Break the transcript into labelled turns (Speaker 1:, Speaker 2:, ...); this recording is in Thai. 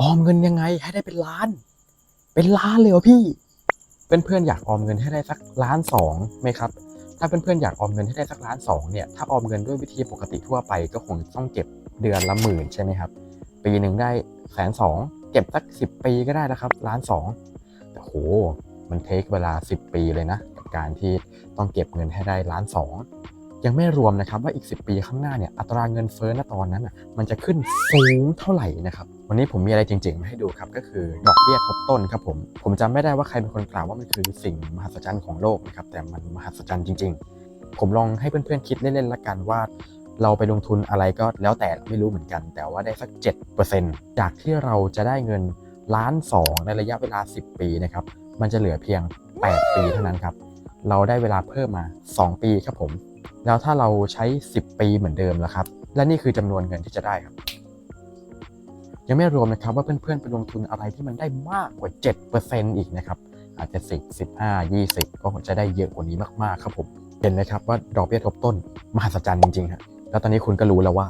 Speaker 1: ออมเงินยังไงให้ได้เป็นล้าน เป็นล้านเลยเหรอพี่ เพื่อนๆอยากออมเงินให้ได้สักล้านสองไหมครับ ถ้าเพื่อนๆอยากออมเงินให้ได้สักล้านสองเนี่ย ถ้าออมเงินด้วยวิธีปกติทั่วไปก็คงต้องเก็บเดือนละหมื่นใช่ไหมครับ ปีหนึ่งได้แสนสองเก็บสักสิบปีก็ได้นะครับล้านสองแต่โห มันเทคเวลา10ปีเลยนะกับการที่ต้องเก็บเงินให้ได้ล้านสองยังไม่รวมนะครับว่าอีก 10 ปีข้างหน้าเนี่ยอัตราเงินเฟ้อณตอนนั้นอะมันจะขึ้นสูงเท่าไหร่นะครับ วันนี้ผมมีอะไรจริงๆมาให้ดูครับก็คือดอกเบี้ยทบต้นครับผมผมจำไม่ได้ว่าใครเป็นคนกล่าวว่ามันคือสิ่งมหัศจรรย์ของโลกนะครับแต่มันมหัศจรรย์จริง ๆ ผมลองให้เพื่อนๆคิดเล่นๆละกันว่า เราไปลงทุนอะไรก็แล้วแต่ไม่รู้เหมือนกัน แต่ว่าได้สัก 7%จากที่เราจะได้เงินล้านสองในระยะเวลา 10 ปีนะครับมันจะเหลือเพียง 8 ปีเท่านั้นครับเราได้เวลาเพิ่มมา 2 ปีครับผม แล้วถ้าเราใช้ 10 ปีเหมือนเดิมแล้วครับ และนี่คือจำนวนเงินที่จะได้ครับ ยังไม่รวมนะครับว่าเพื่อนๆไปลงทุนอะไรที่มันได้มากกว่า 7%อีกนะครับอาจจะ 10 15 20 ก็จะได้เยอะกว่านี้มากๆครับผมเห็นไหมครับว่าดอกเบี้ยทบต้นมหัศจรรย์จริงๆฮะแล้วตอนนี้คุณก็รู้แล้วว่า